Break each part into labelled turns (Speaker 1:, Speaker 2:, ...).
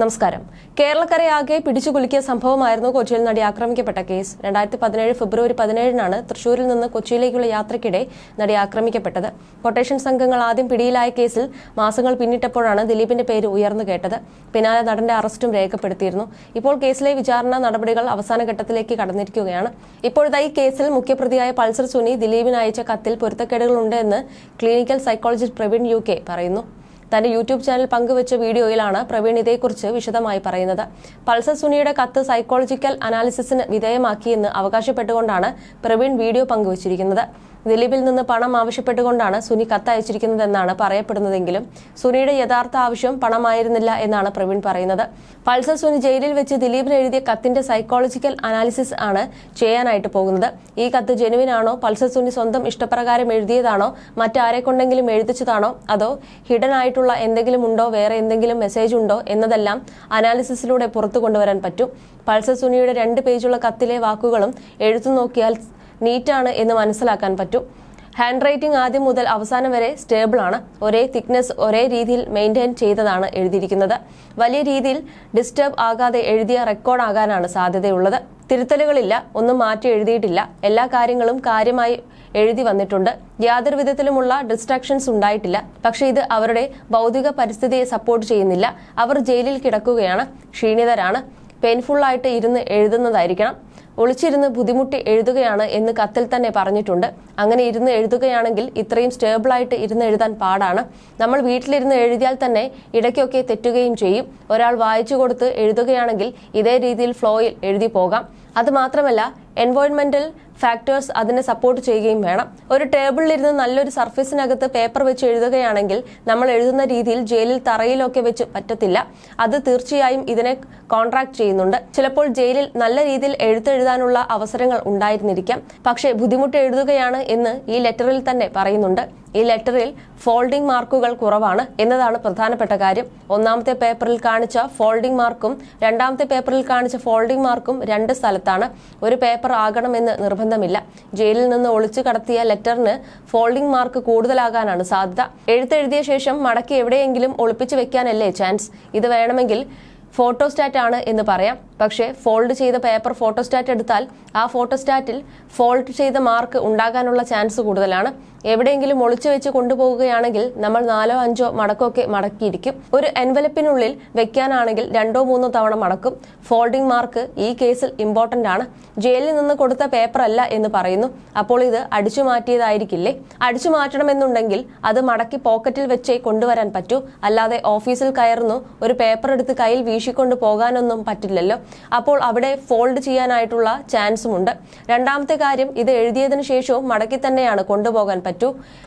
Speaker 1: നമസ്കാരം. കേരളക്കരയാകെ പിടിച്ചുകുലുക്കിയ സംഭവമായിരുന്നു കൊച്ചിയിൽ നടി ആക്രമിക്കപ്പെട്ട കേസ്. രണ്ടായിരത്തി പതിനേഴ് ഫെബ്രുവരി പതിനേഴിനാണ് തൃശൂരിൽ നിന്ന് കൊച്ചിയിലേക്കുള്ള യാത്രയ്ക്കിടെ നടി ആക്രമിക്കപ്പെട്ടത്. കൊട്ടേഷൻ സംഘങ്ങൾ ആദ്യം പിടിയിലായ കേസിൽ മാസങ്ങൾ പിന്നിട്ടപ്പോഴാണ് ദിലീപിന്റെ പേര് ഉയർന്നു കേട്ടത്. പിന്നാലെ നടന്റെ അറസ്റ്റും രേഖപ്പെടുത്തിയിരുന്നു. ഇപ്പോൾ കേസിലെ വിചാരണ നടപടികൾ അവസാന ഘട്ടത്തിലേക്ക് കടന്നിരിക്കുകയാണ്. ഇപ്പോഴത്തെ ഈ കേസിൽ മുഖ്യപ്രതിയായ പൾസർ സുനി ദിലീപിന് അയച്ച കത്തിൽ പൊരുത്തക്കേടുകളുണ്ട് എന്ന് ക്ലിനിക്കൽ സൈക്കോളജിസ്റ്റ് പ്രവീൺ യു പറയുന്നു. തന്റെ യൂട്യൂബ് ചാനൽ പങ്കുവച്ച വീഡിയോയിലാണ് പ്രവീൺ ഇതേക്കുറിച്ച് വിശദമായി പറയുന്നത്. പൾസർ സുനിയുടെ കത്ത് സൈക്കോളജിക്കൽ അനാലിസിസിന് വിധേയമാക്കിയെന്ന് അവകാശപ്പെട്ടുകൊണ്ടാണ് പ്രവീൺ വീഡിയോ പങ്കുവച്ചിരിക്കുന്നത്. ദിലീപിൽ നിന്ന് പണം ആവശ്യപ്പെട്ടുകൊണ്ടാണ് സുനി കത്തയച്ചിരിക്കുന്നതെന്നാണ് പറയപ്പെടുന്നതെങ്കിലും സുനിയുടെ യഥാർത്ഥ ആവശ്യം പണമായിരുന്നില്ല എന്നാണ് പ്രവീൺ പറയുന്നത്. പൾസർ സുനി ജയിലിൽ വെച്ച് ദിലീപിന് എഴുതിയ കത്തിന്റെ സൈക്കോളജിക്കൽ അനാലിസിസ് ആണ് ചെയ്യാനായിട്ട് പോകുന്നത്. ഈ കത്ത് ജെനുവിനാണോ പൾസർ സുനി സ്വന്തം ഇഷ്ടപ്രകാരം എഴുതിയതാണോ? മറ്റാരെ കൊണ്ടെങ്കിലും എഴുതിച്ചതാണോ? അതോ ഹിഡൻ ആയിട്ടുള്ള എന്തെങ്കിലും ഉണ്ടോ? വേറെ എന്തെങ്കിലും മെസ്സേജ് ഉണ്ടോ? എന്നതെല്ലാം അനാലിസിസിലൂടെ പുറത്തു കൊണ്ടുവരാൻ പറ്റും. പൾസർ സുനിയുടെ രണ്ട് പേജുള്ള കത്തിലെ വാക്കുകളും എഴുത്തു നോക്കിയാൽ നീറ്റാണ് എന്ന് മനസ്സിലാക്കാൻ പറ്റും. ഹാൻഡ് റൈറ്റിംഗ് ആദ്യം മുതൽ അവസാനം വരെ സ്റ്റേബിൾ ആണ്. ഒരേ തിക്നെസ് ഒരേ രീതിയിൽ മെയിന്റെയിൻ ചെയ്തതാണ് എഴുതിയിരിക്കുന്നത്. വലിയ രീതിയിൽ ഡിസ്റ്റർബ് ആകാതെ എഴുതിയ റെക്കോർഡ് ആകാനാണ് സാധ്യതയുള്ളത്. തിരുത്തലുകളില്ല ഒന്നും മാറ്റി എഴുതിയിട്ടില്ല. എല്ലാ കാര്യങ്ങളും കാര്യമായി എഴുതി വന്നിട്ടുണ്ട്. യാതൊരു വിധത്തിലുമുള്ള ഡിസ്ട്രാക്ഷൻസ് ഉണ്ടായിട്ടില്ല. പക്ഷേ ഇത് അവരുടെ ഭൗതിക പരിസ്ഥിതിയെ സപ്പോർട്ട് ചെയ്യുന്നില്ല. അവർ ജയിലിൽ കിടക്കുകയാണ് ക്ഷീണിതരാണ്. പെയിൻഫുള്ളായിട്ട് ഇരുന്ന് എഴുതുന്നതായിരിക്കണം. ഒളിച്ചിരുന്ന് ബുദ്ധിമുട്ടി എഴുതുകയാണ് എന്ന് കത്തിൽ തന്നെ പറഞ്ഞിട്ടുണ്ട്. അങ്ങനെ ഇരുന്ന് എഴുതുകയാണെങ്കിൽ ഇത്രയും സ്റ്റേബിളായിട്ട് ഇരുന്ന് എഴുതാൻ പാടാണ്. നമ്മൾ വീട്ടിലിരുന്ന് എഴുതിയാൽ തന്നെ ഇടയ്ക്കൊക്കെ തെറ്റുകയും ചെയ്യും. ഒരാൾ വായിച്ചു കൊടുത്ത് എഴുതുകയാണെങ്കിൽ ഇതേ രീതിയിൽ ഫ്ലോയിൽ എഴുതി പോകാം. അത് മാത്രമല്ല എൻവയോൺമെന്റൽ ഫാക്ടേഴ്സ് അതിനെ സപ്പോർട്ട് ചെയ്യുകയും വേണം. ഒരു ടേബിളിലിരുന്ന് നല്ലൊരു സർഫേസിനകത്ത് പേപ്പർ വെച്ച് എഴുതുകയാണെങ്കിൽ നമ്മൾ എഴുതുന്ന രീതിയിൽ ജയിലിൽ തറയിലൊക്കെ വെച്ച് പറ്റത്തില്ല. അത് തീർച്ചയായും ഇതിനെ കോൺട്രാക്ട് ചെയ്യുന്നുണ്ട്. ചിലപ്പോൾ ജയിലിൽ നല്ല രീതിയിൽ എഴുത്തെഴുതാനുള്ള അവസരങ്ങൾ ഉണ്ടായിരുന്നിരിക്കാം. പക്ഷേ ബുദ്ധിമുട്ട് എഴുതുകയാണ് എന്ന് ഈ ലെറ്ററിൽ തന്നെ പറയുന്നുണ്ട്. ഈ ലെറ്ററിൽ ഫോൾഡിംഗ് മാർക്കുകൾ കുറവാണ് എന്നതാണ് പ്രധാനപ്പെട്ട കാര്യം. ഒന്നാമത്തെ പേപ്പറിൽ കാണിച്ച ഫോൾഡിംഗ് മാർക്കും രണ്ടാമത്തെ പേപ്പറിൽ കാണിച്ച ഫോൾഡിംഗ് മാർക്കും രണ്ട് സ്ഥലത്താണ്. ഒരു പേപ്പർ ആകണമെന്ന് നിർബന്ധമില്ല. ജയിലിൽ നിന്ന് ഒളിച്ചു കടത്തിയ ലെറ്ററിന് ഫോൾഡിംഗ് മാർക്ക് കൂടുതലാകാനാണ് സാധ്യത. എഴുത്തെഴുതിയ ശേഷം മടക്കി എവിടെയെങ്കിലും ഒളിപ്പിച്ചു വെക്കാനല്ലേ ചാൻസ്? ഇത് വേണമെങ്കിൽ ഫോട്ടോസ്റ്റാറ്റ് ആണ് എന്ന് പറയാം. പക്ഷേ ഫോൾഡ് ചെയ്ത പേപ്പർ ഫോട്ടോസ്റ്റാറ്റ് എടുത്താൽ ആ ഫോട്ടോസ്റ്റാറ്റിൽ ഫോൾഡ് ചെയ്ത മാർക്ക് ഉണ്ടാകാനുള്ള ചാൻസ് കൂടുതലാണ്. എവിടെയെങ്കിലും ഒളിച്ചു വെച്ച് കൊണ്ടുപോകുകയാണെങ്കിൽ നമ്മൾ നാലോ അഞ്ചോ മടക്കൊക്കെ മടക്കിയിരിക്കും. ഒരു എൻവലപ്പിനുള്ളിൽ വെക്കാനാണെങ്കിൽ രണ്ടോ മൂന്നോ തവണ മടക്കും. ഫോൾഡിംഗ് മാർക്ക് ഈ കേസിൽ ഇമ്പോർട്ടന്റ് ആണ്. ജയിലിൽ നിന്ന് കൊടുത്ത പേപ്പർ അല്ല എന്ന് പറയുന്നു. അപ്പോൾ ഇത് അടിച്ചു മാറ്റിയതായിരിക്കില്ലേ? അടിച്ചു മാറ്റണമെന്നുണ്ടെങ്കിൽ അത് മടക്കി പോക്കറ്റിൽ വെച്ചേ കൊണ്ടുവരാൻ പറ്റൂ. അല്ലാതെ ഓഫീസിൽ കയറുന്നു ഒരു പേപ്പർ എടുത്ത് കയ്യിൽ വീശിക്കൊണ്ട് പോകാനൊന്നും പറ്റില്ലല്ലോ. അപ്പോൾ അവിടെ ഫോൾഡ് ചെയ്യാനായിട്ടുള്ള ചാൻസും ഉണ്ട്. രണ്ടാമത്തെ കാര്യം ഇത് എഴുതിയതിനു ശേഷവും മടക്കി തന്നെയാണ് കൊണ്ടുപോകാൻ പറ്റൂ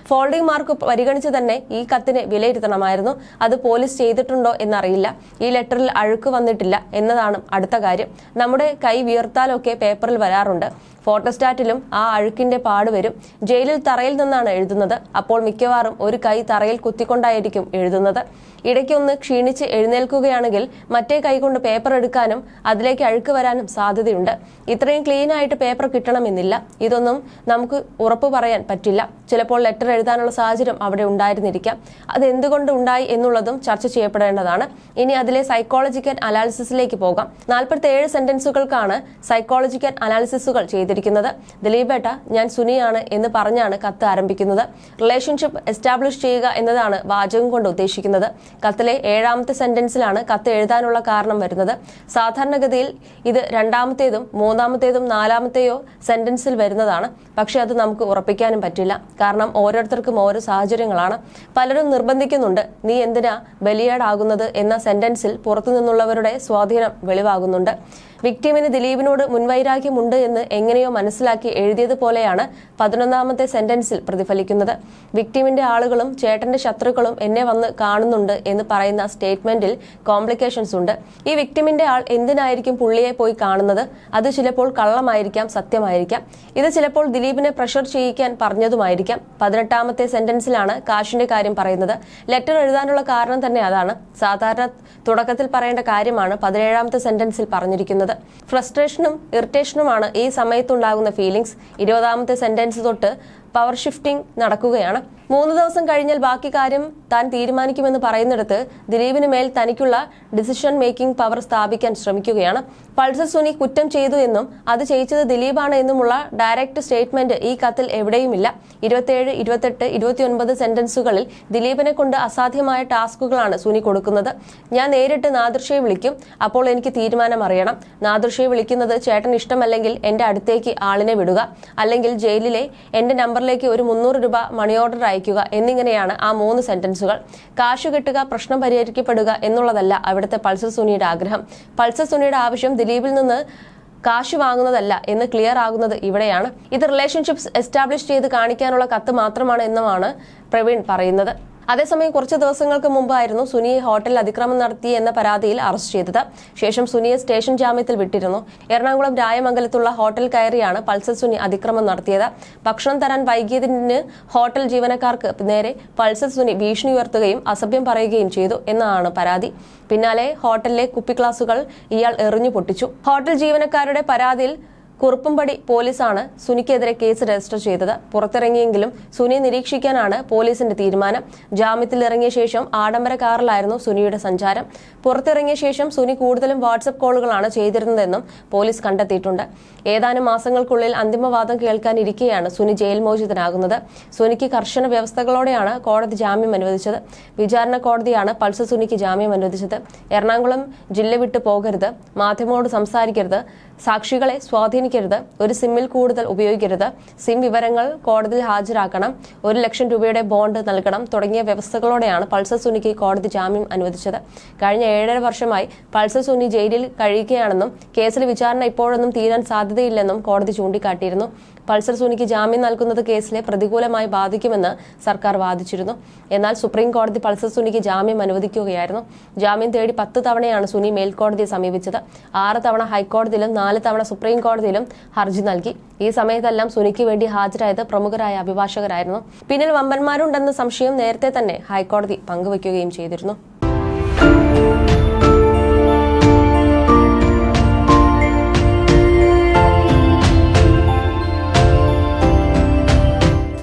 Speaker 1: ഫോൾഡിംഗ് മാർക്ക് പരിഗണിച്ച് തന്നെ ഈ കത്തിനെ വിലയിരുത്തണമായിരുന്നു. അത് പോലീസ് ചെയ്തിട്ടുണ്ടോ എന്നറിയില്ല. ഈ ലെറ്ററിൽ അഴുക്ക് വന്നിട്ടില്ല എന്നതാണ് അടുത്ത കാര്യം. നമ്മുടെ കൈ വിയർത്താലൊക്കെ പേപ്പറിൽ വരാറുണ്ട്. ഫോട്ടോസ്റ്റാറ്റിലും ആ അഴുക്കിന്റെ പാട് വരും. ജയിലിൽ തറയിൽ നിന്നാണ് എഴുതുന്നത്. അപ്പോൾ മിക്കവാറും ഒരു കൈ തറയിൽ കുത്തിക്കൊണ്ടായിരിക്കും എഴുതുന്നത്. ഇടയ്ക്കൊന്ന് ക്ഷീണിച്ച് എഴുന്നേൽക്കുകയാണെങ്കിൽ മറ്റേ കൈ കൊണ്ട് പേപ്പർ എടുക്കാനും അതിലേക്ക് അഴുക്ക് വരാനും സാധ്യതയുണ്ട്. ഇത്രയും ക്ലീൻ ആയിട്ട് പേപ്പർ കിട്ടണമെന്നില്ല. ഇതൊന്നും നമുക്ക് ഉറപ്പ് പറയാൻ പറ്റില്ല. ചിലപ്പോൾ ലെറ്റർ എഴുതാനുള്ള സാഹചര്യം അവിടെ ഉണ്ടായിരുന്നിരിക്കാം. അത് എന്തുകൊണ്ട് ഉണ്ടായി എന്നുള്ളതും ചർച്ച ചെയ്യപ്പെടേണ്ടതാണ്. ഇനി അതിലെ സൈക്കോളജിക്കൽ അനാലിസിസിലേക്ക് പോകാം. നാൽപ്പത്തി ഏഴ് സെന്റൻസുകൾക്കാണ് സൈക്കോളജിക്കൽ അനാലിസിസുകൾ ചെയ്തിരിക്കുന്നത്. ദിലീപേട്ട ഞാൻ സുനിയാണ് എന്ന് പറഞ്ഞാണ് കത്ത് ആരംഭിക്കുന്നത്. റിലേഷൻഷിപ്പ് എസ്റ്റാബ്ലിഷ് ചെയ്യുക എന്നതാണ് വാചകം കൊണ്ട് ഉദ്ദേശിക്കുന്നത്. കത്തിലെ ഏഴാമത്തെ സെന്റൻസിലാണ് കത്ത് എഴുതാനുള്ള കാരണം വരുന്നത്. സാധാരണഗതിയിൽ ഇത് രണ്ടാമത്തേതും മൂന്നാമത്തേതും നാലാമത്തെയോ സെന്റൻസിൽ വരുന്നതാണ്. പക്ഷെ അത് നമുക്ക് ഉറപ്പിക്കാനും പറ്റില്ല. കാരണം ഓരോരുത്തർക്കും ഓരോ സാഹചര്യങ്ങളാണ്. പലരും നിർബന്ധിക്കുന്നുണ്ട് നീ എന്തിനാ ബലിയാടാകുന്നത്? എന്ന സെന്റൻസിൽ പുറത്തുനിന്നുള്ളവരുടെ സ്വാധീനം വെളിവാകുന്നുണ്ട്. വിക്ടിമിന് ദിലീപിനോട് മുൻവൈരാഗ്യമുണ്ട് എന്ന് എങ്ങനെയോ മനസ്സിലാക്കി എഴുതിയതുപോലെയാണ് പതിനൊന്നാമത്തെ സെന്റൻസിൽ പ്രതിഫലിക്കുന്നത്. വിക്ടിമിന്റെ ആളുകളും ചേട്ടന്റെ ശത്രുക്കളും എന്നെ വന്ന് കാണുന്നുണ്ട് എന്ന് പറയുന്ന സ്റ്റേറ്റ്മെന്റിൽ കോംപ്ലിക്കേഷൻസ് ഉണ്ട്. ഈ വിക്ടിമിന്റെ ആൾ എന്തിനായിരിക്കും പുള്ളിയെ പോയി കാണുന്നത്? അത് ചിലപ്പോൾ കള്ളമായിരിക്കാം സത്യമായിരിക്കാം. ഇത് ചിലപ്പോൾ ദിലീപിനെ പ്രഷർ ചെയ്യിക്കാൻ പറഞ്ഞതുമായിരിക്കാം. പതിനെട്ടാമത്തെ സെന്റൻസിലാണ് കാശിന്റെ കാര്യം പറയുന്നത്. ലെറ്റർ എഴുതാനുള്ള കാരണം തന്നെ അതാണ്. സാധാരണ തുടക്കത്തിൽ പറയേണ്ട കാര്യമാണ് പതിനേഴാമത്തെ സെന്റൻസിൽ പറഞ്ഞിരിക്കുന്നത്. ഫ്രസ്ട്രേഷനും ഇറിറ്റേഷനുമാണ് ഈ സമയത്തുണ്ടാകുന്ന ഫീലിംഗ്സ് ഇരുപതാമത്തെ സെന്റൻസ് തൊട്ട് പവർ ഷിഫ്റ്റിംഗ് നടക്കുകയാണ്. മൂന്ന് ദിവസം കഴിഞ്ഞാൽ ബാക്കി കാര്യം താൻ തീരുമാനിക്കുമെന്ന് പറയുന്നിടത്ത് ദിലീപിന് മേൽ തനിക്കുള്ള ഡിസിഷൻ മേക്കിംഗ് പവർ സ്ഥാപിക്കാൻ ശ്രമിക്കുകയാണ്. പൾസർ സുനി കുറ്റം ചെയ്തു എന്നും അത് ചെയ്യിച്ചത് ദിലീപാണ് എന്നുമുള്ള ഡയറക്റ്റ് സ്റ്റേറ്റ്മെന്റ് ഈ കത്തിൽ എവിടെയുമില്ല. ഇരുപത്തിയേഴ് ഇരുപത്തെട്ട് ഇരുപത്തിയൊൻപത് സെന്റൻസുകളിൽ ദിലീപിനെ കൊണ്ട് അസാധ്യമായ ടാസ്കുകളാണ് സുനി കൊടുക്കുന്നത്. ഞാൻ നേരിട്ട് നാദൃശ്യെ വിളിക്കും. അപ്പോൾ എനിക്ക് തീരുമാനം അറിയണം. നാദൃശ്യെ വിളിക്കുന്നത് ചേട്ടൻ ഇഷ്ടമല്ലെങ്കിൽ എന്റെ അടുത്തേക്ക് ആളിനെ വിടുക. അല്ലെങ്കിൽ ജയിലിലെ എന്റെ നമ്പറിലേക്ക് ഒരു മുന്നൂറ് രൂപ മണി ഓർഡർ അയക്കുക എന്നിങ്ങനെയാണ് ആ മൂന്ന് സെന്റൻസുകൾ. കാശ് കിട്ടുക പ്രശ്നം പരിഹരിക്കപ്പെടുക എന്നുള്ളതല്ല അവിടുത്തെ പൾസർ സുനിയുടെ ആഗ്രഹം. പൾസർ സുനിയുടെ ആവശ്യം ദിലീപിൽ നിന്ന് കാശ് വാങ്ങുന്നതല്ല എന്ന് ക്ലിയർ ആകുന്നത് ഇവിടെയാണ്. ഇത് റിലേഷൻഷിപ്സ് എസ്റ്റാബ്ലിഷ് ചെയ്ത് കാണിക്കാനുള്ള കത്ത് മാത്രമാണ് എന്നുമാണ് പ്രവീൺ പറയുന്നത്. അതേസമയം കുറച്ച് ദിവസങ്ങൾക്ക് മുമ്പായിരുന്നു സുനിയെ ഹോട്ടലിൽ അതിക്രമം നടത്തി എന്ന പരാതിയിൽ അറസ്റ്റ് ചെയ്തത്. ശേഷം സുനിയെ സ്റ്റേഷൻ ജാമ്യത്തിൽ വിട്ടിരുന്നു. എറണാകുളം രായമംഗലത്തുള്ള ഹോട്ടൽ കയറിയാണ് പൾസർ സുനി അതിക്രമം നടത്തിയത്. ഭക്ഷണം തരാൻ വൈകിയതിന് ഹോട്ടൽ ജീവനക്കാർക്ക് നേരെ പൾസർ സുനി ഭീഷണി ഉയർത്തുകയും അസഭ്യം പറയുകയും ചെയ്തു എന്നാണ് പരാതി. പിന്നാലെ ഹോട്ടലിലെ കുപ്പി ഗ്ലാസുകൾ ഇയാൾ എറിഞ്ഞു പൊട്ടിച്ചു. ഹോട്ടൽ ജീവനക്കാരുടെ പരാതിയിൽ കുറുപ്പുംപടി പോലീസാണ് സുനിക്കെതിരെ കേസ് രജിസ്റ്റർ ചെയ്തത്. പുറത്തിറങ്ങിയെങ്കിലും സുനി നിരീക്ഷിക്കാനാണ് പോലീസിന്റെ തീരുമാനം. ജാമ്യത്തിൽ ഇറങ്ങിയ ശേഷം ആഡംബര കാറിലായിരുന്നു സുനിയുടെ സഞ്ചാരം. പുറത്തിറങ്ങിയ ശേഷം സുനി കൂടുതലും വാട്സപ്പ് കോളുകളാണ് ചെയ്തിരുന്നതെന്നും പോലീസ് കണ്ടെത്തിയിട്ടുണ്ട്. ഏതാനും മാസങ്ങൾക്കുള്ളിൽ അന്തിമവാദം കേൾക്കാനിരിക്കെയാണ് സുനി ജയിൽ മോചിതനാകുന്നത്. സുനിക്ക് കർശന വ്യവസ്ഥകളോടെയാണ് കോടതി ജാമ്യം അനുവദിച്ചത്. വിചാരണ കോടതിയാണ് പൾസ് സുനിക്ക് ജാമ്യം അനുവദിച്ചത്. എറണാകുളം ജില്ല വിട്ടു പോകരുത്. മാധ്യമങ്ങളോട് സംസാരിക്കരുത്. സാക്ഷികളെ സ്വാധീനിക്കരുത് ഒരു സിമ്മിൽ കൂടുതൽ ഉപയോഗിക്കരുത്. സിം വിവരങ്ങൾ കോടതിയിൽ ഹാജരാക്കണം. ഒരു ലക്ഷം രൂപയുടെ ബോണ്ട് നൽകണം. തുടങ്ങിയ വ്യവസ്ഥകളോടെയാണ് പൾസർ സുനിക്ക് കോടതി ജാമ്യം അനുവദിച്ചത്. കഴിഞ്ഞ ഏഴര വർഷമായി പൾസർ സുനി ജയിലിൽ കഴിയുകയാണെന്നും കേസിൽ വിചാരണ ഇപ്പോഴൊന്നും തീരാൻ സാധ്യതയില്ലെന്നും കോടതി ചൂണ്ടിക്കാട്ടിയിരുന്നു. പൾസർ സുനിക്ക് ജാമ്യം നൽകുന്നത് കേസിലെ പ്രതികൂലമായി ബാധിക്കുമെന്ന് സർക്കാർ വാദിച്ചിരുന്നു. എന്നാൽ സുപ്രീം കോടതി പൾസർ സുനിക്ക് ജാമ്യം അനുവദിക്കുകയായിരുന്നു. ജാമ്യം തേടി പത്ത് തവണയാണ് സുനി മേൽക്കോടതിയെ സമീപിച്ചത്. ആറ് തവണ ഹൈക്കോടതിയിലും നാല് തവണ സുപ്രീം കോടതിയിലും ഹർജി നൽകി. ഈ സമയത്തെല്ലാം സുനിക്ക് വേണ്ടി ഹാജരായത് പ്രമുഖരായ അഭിഭാഷകരായിരുന്നു. പിന്നിൽ വമ്പന്മാരുണ്ടെന്ന സംശയം നേരത്തെ തന്നെ ഹൈക്കോടതി പങ്കുവയ്ക്കുകയും ചെയ്തിരുന്നു.